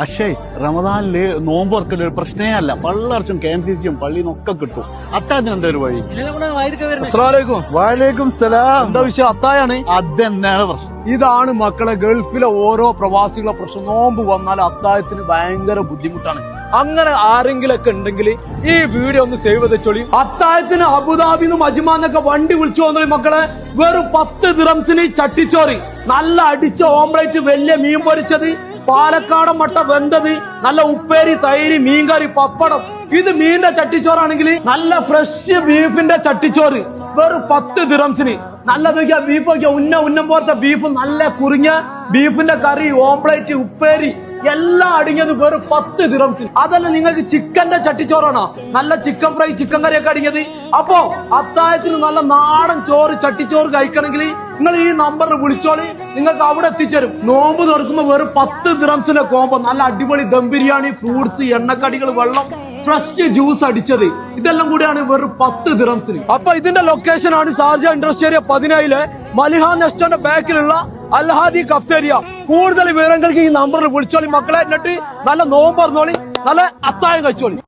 പക്ഷേ റമദാനിൽ നോമ്പ് തുറക്കൽ ഒരു പ്രശ്നേ അല്ല. പള്ളർച്ചും കെ എം സി സിയും പള്ളിയിൽ നിന്നൊക്കെ കിട്ടും. അത്താദിന് എന്താ ഒരു വഴി? വാലേക്കും സലാം. എന്താ വിഷയം? അത്തായാണ്? അതെന്നാണ് പ്രശ്നം. ഇതാണ് മക്കളെ ഗൾഫിലെ ഓരോ പ്രവാസികളെ പ്രശ്നം. നോമ്പ് വന്നാൽ അത്തായത്തിന് ഭയങ്കര ബുദ്ധിമുട്ടാണ്. അങ്ങനെ ആരെങ്കിലൊക്കെ ഉണ്ടെങ്കിൽ ഈ വീഡിയോ ഒന്ന് സേവ് ചെയ്ത് അബുദാബി അത്താഴത്തിന് അബുദാബിന്നും അജ്മാന്നൊക്കെ വണ്ടി വിളിച്ചു വന്നോളി മക്കളെ. വെറും പത്ത് ദിറംസിന് ചട്ടിച്ചോറി. നല്ല അടിച്ച ഓംലേറ്റ് വലിയ മീൻ പൊരിച്ചത്. പാലക്കാടൻ മട്ട വെന്തത് നല്ല ഉപ്പേരി തൈര് മീൻകറി പപ്പടം. ഇത് മീനിന്റെ ചട്ടിച്ചോറാണെങ്കിൽ നല്ല ഫ്രഷ് ബീഫിന്റെ ചട്ടിച്ചോറ്. വെറും പത്ത് ദിറംസിന് നല്ല നോക്കിയാ ബീഫ് നോക്കിയാ ഉന്ന ഉന്നം പോലത്തെ ബീഫ് നല്ല കുറിഞ്ഞ ബീഫിന്റെ കറി ഓംപ്ലേറ്റ് ഉപ്പേരി. എല്ലാം അടിഞ്ഞത് വെറും പത്ത് ദിറംസിന് അതല്ല നിങ്ങൾക്ക് ചിക്കന്റെ ചട്ടിച്ചോറാണോ? നല്ല ചിക്കൻ ഫ്രൈ ചിക്കൻ കറിയൊക്കെ അടിഞ്ഞത്. അപ്പോ അത്താഴത്തിന് നല്ല നാടൻ ചോറ് ചട്ടിച്ചോറ് കഴിക്കണമെങ്കിൽ നിങ്ങൾ ഈ നമ്പറിൽ വിളിച്ചോളി. നിങ്ങൾക്ക് അവിടെ എത്തിച്ചേരും. നോമ്പ് തുറക്കുമ്പോ വെറും പത്ത് ദിറംസിന്റെ കോമ്പോ നല്ല അടിപൊളി ദം ബിരിയാണി ഫ്രൂട്ട്സ് എണ്ണക്കടികൾ വെള്ളം ഫ്രഷ് ജ്യൂസ് അടിച്ചത്. ഇതെല്ലാം കൂടിയാണ് വെറും പത്ത് ദിറംസിന് അപ്പൊ ഇതിന്റെ ലൊക്കേഷൻ ആണ് ഷാർജ ഇൻഡസ്ട്രി ഏരിയ പതിനായിലെ മലിഹ നെസ്റ്റോന്റെ ബാക്കിലുള്ള അൽഹാദി കഫ്തേരിയ. കൂടുതൽ വിവരങ്ങൾക്ക് ഈ നമ്പറിൽ വിളിച്ചോളി മക്കളെ. എന്നിട്ട് നല്ല നോമ്പ് പറഞ്ഞോളി നല്ല അത്താഴം കഴിച്ചോളി.